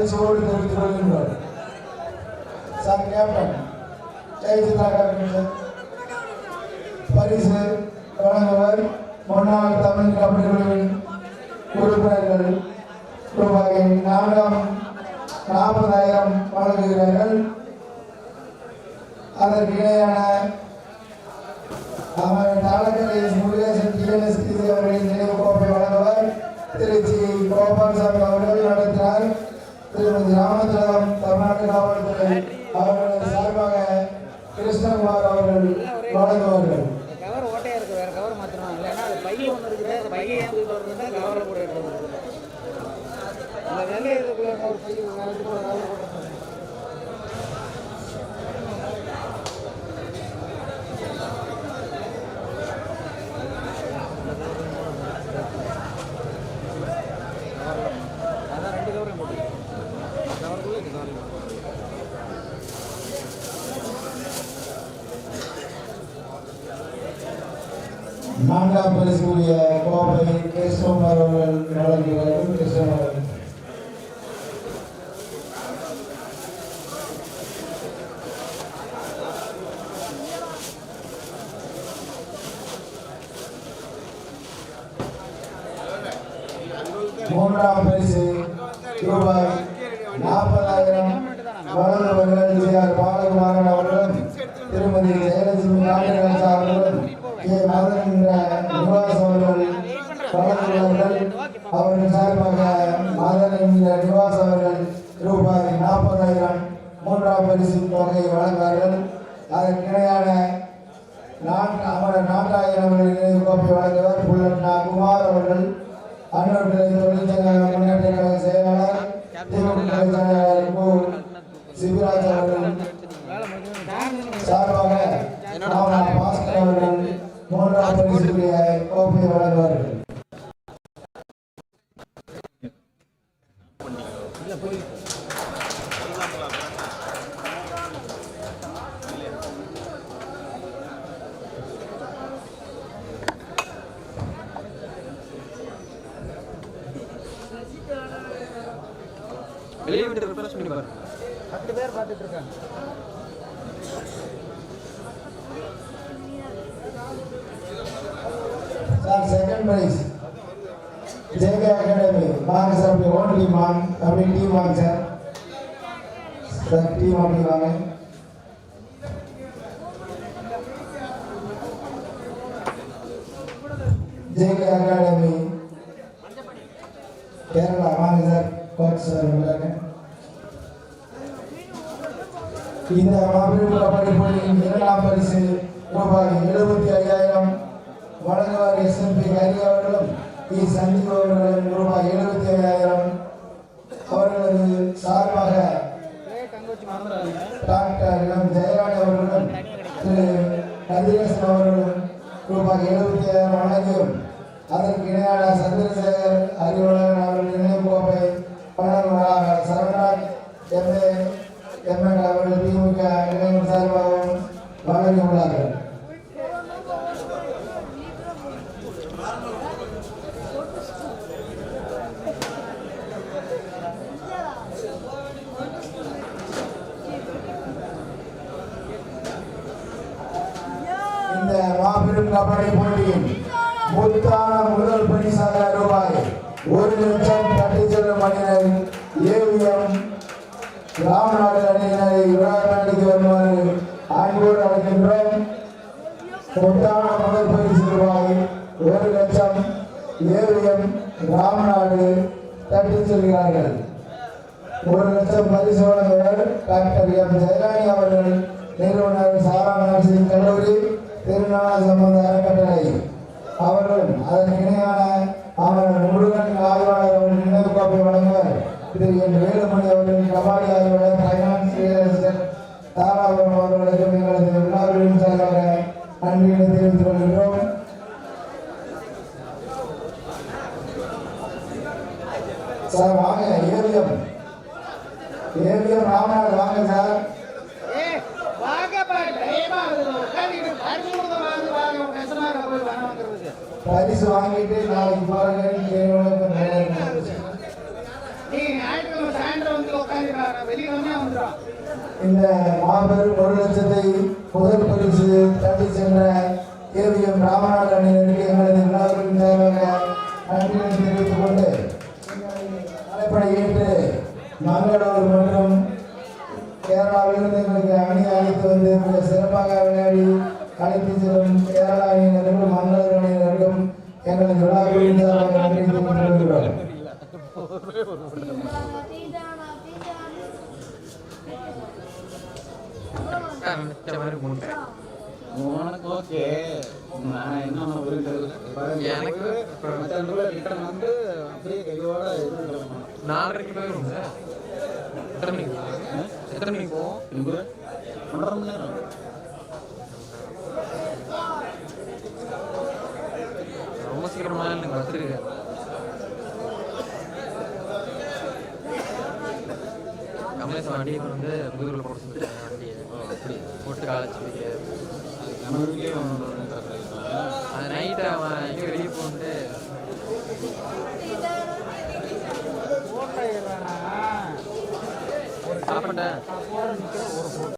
மகிழ்ச்சியோடு தெரிவித்துக் கொள்கின்றோம் சார் கேப்டன் ஜெயசித்ரா கேப்டன் பரிசு வழங்குவர் முன்னாள் தமிழ் கபடி குழுவின் உறுப்பினர்கள் ரூபாய் நான்காம் நாற்பதாயிரம் வழங்குகிறார்கள் அதற்கு இணையான அவர் தாளக்கரை முருகேசன் டிஎன்எஸ்பி அவர்களின் நினைவு கோப்பை வழங்குவர் திருச்சி கோபால்சாமி அவர்கள் நடத்தினார் திருமதி ராமச்சந்திரம் தமிழ்நாட்டு காவல்துறை அவர்கள் சார்பாக கிருஷ்ணகுமார் அவர்கள் வழங்குவார்கள். கவர் ஓட்டையா இருக்கு வேற கவர் மாத்தணும் இல்லைன்னா அது பைய ஒன்று இருக்குது அந்த பைய ஏன் தூக்கிட்டு வருதுன்னா கவரில் போட்டு எடுத்து அந்த வெள்ளை இதுக்குள்ள ஒரு பைய கவர் போட்டு நான்காம் பரிசுடைய கோப்பை கிருஷ்ணகுமார் அவர்கள் வரும் கிருஷ்ணகுமார் மூன்றாம் பரிசு ரூபாய் நாற்பதாயிரம் வழங்குவர்கள் பாலகுமாரன் அவர்களும் திருமதி ஜெயலட்சுமி நாகராஜ் அவர்களும் கே மதன் என்ற நிவாஸ் அவர்கள் வழங்குவார்கள் அவர்கள் சார்பாக மதன் என்கிற நிவாஸ் அவர்கள் ரூபாய் நாற்பதாயிரம் மூன்றாம் பரிசு தொகை வழங்குவார்கள். அதற்கு இணையான நான்கு அமரர் நாட்டாயிரம் அவர்கள் நினைவு கோப்பை வழங்குவார். புல்லட்னா குமார் அவர்கள் அன்னூர் தொழிற்சங்க முன்னேற்ற கழக செயலாளர் திமுக செயலாளர் கு. சிவராஜ் அவர்கள் சார்பாக ராமா பாஸ்கர் அவர்கள் மூன்றாம் பரிசுடைய கோப்பை வழங்குவார்கள் வெளியே விட்டு ரிப்ளேஸ் பண்ணி பாரு பத்து பேர் பார்த்துட்டு இருக்காங்க. Sir second prize JK academy வாங்க சார் அப்படி ஓன் டீம் வாங்க அப்படி டீம் வாங்க சார் சார் டீம் அப்படி வாங்க ஜேகே அகாடமி கேரளா வாங்க சார் கோச் சார் உள்ளாங்க இந்த மாபெரும் கபடி போட்டியின் இரண்டாம் பரிசு ரூபாய் எழுபத்தி ஐயாயிரம் வழங்குவார் எஸ்எம்பி ஹரி அவர்களும் பி சந்தீப் அவர்களும் ரூபாய் எழுபத்தி ஐயாயிரம் அவர்களது சார்பாக டாக்டர் எம் ஜெயராணி அவர்களும் திரு கதிரேசன் அவர்களும் ரூபாய் எழுபத்தி ஐயாயிரம் வழங்கியும் அதற்கு இணையான சந்திரசேகர் அறிவுடன் அவர்கள் நினைவு கோப்பை வழங்குவதாக சரவணன் எம்ஏ எம்எல் அவர்கள் திமுக இளைஞர் சார்பாகவும் வழங்கியுள்ளார்கள் இந்த மாபெரும் கபடி போட்டியில் முத்தான முதல் பரிசாக ரூபாய் ஒரு லட்சம் ராமநாடு அணியினரை நாட்டுக்கு வருமாறு அன்போடு அழைக்கின்றோம். முத்தான முதல் பரிசு ரூபாய் ஒரு லட்சம் ஏவிஎம் ராமநாடு தட்டி செல்கிறார்கள். ஒரு லட்சம் பரிசு வழங்குவர் டாக்டர் எம் ஜெயராணி அவர்கள் நிறுவனர் சாரா நர்சிங் கல்லூரி திருநாள சம்பந்த அறக்கட்டளை. அவர்களும் அதன் இணையான அவர் முருகன் ஆய்வாளர் அவர்கள் நினைவு கோப்பை வழங்குவர். திரு என் வேலுமணி அவர்கள் கபாடி ஆய்வாளர் ஃபைனான்ஸ் ரியல் எஸ்டேட் தாராபுரம் அவர்களுக்கு எங்களது எல்லாருடைய சார்பாக நன்றிகளை தெரிவித்துக் கொள்கின்றோம். சார் வாங்க ஏவிஎம். ஏவிஎம் ராமநாடு வாங்க சார். பரிசு கொடுத்த வாங்க வாங்க இந்த மாபெரும் ஒரு லட்சத்தை முதல் பரிசு தட்டி சென்ற ஏவிஎம் ராமநாத அணியினருக்கு எங்களது விழாவின் தேவையான நன்றியை தெரிவித்துக் கொண்டு அழைப்படை ஏற்று மங்களூர் மற்றும் கேரளாவிலிருந்து எங்களுக்கு அணி அழைத்து வந்து மிக சிறப்பாக விளையாடி அழைத்து செல்லும் கேரளா அணியினருக்கும் மங்களூர் அணியினருக்கும் எங்களது விழாவின் சார்பாக நன்றி தெரிவித்துக் கொள்கிறோம் நினைச்ச மாதிரி உனக்கு ஓகே நான் என்ன எனக்கு ரிட்டர்ன் வந்து அப்படியே கையோட நாலரைக்கு போயிடும் எத்தனை மணிக்கு எத்தனை மணிக்கு போவோம் ஒன்றரை மணி நேரம் ரொம்ப சீக்கிரமா எனக்கு வச்சிருக்கேன் கமலேஷ் வண்டியை கொண்டு வந்து முதுகில் போட சொல்லிட்டேன் வண்டியை. அப்படி. போட்டு காலேஜ் அது நைட்டு அவன் எங்கே வெளியே போட்டு சாப்பிட்டேன்.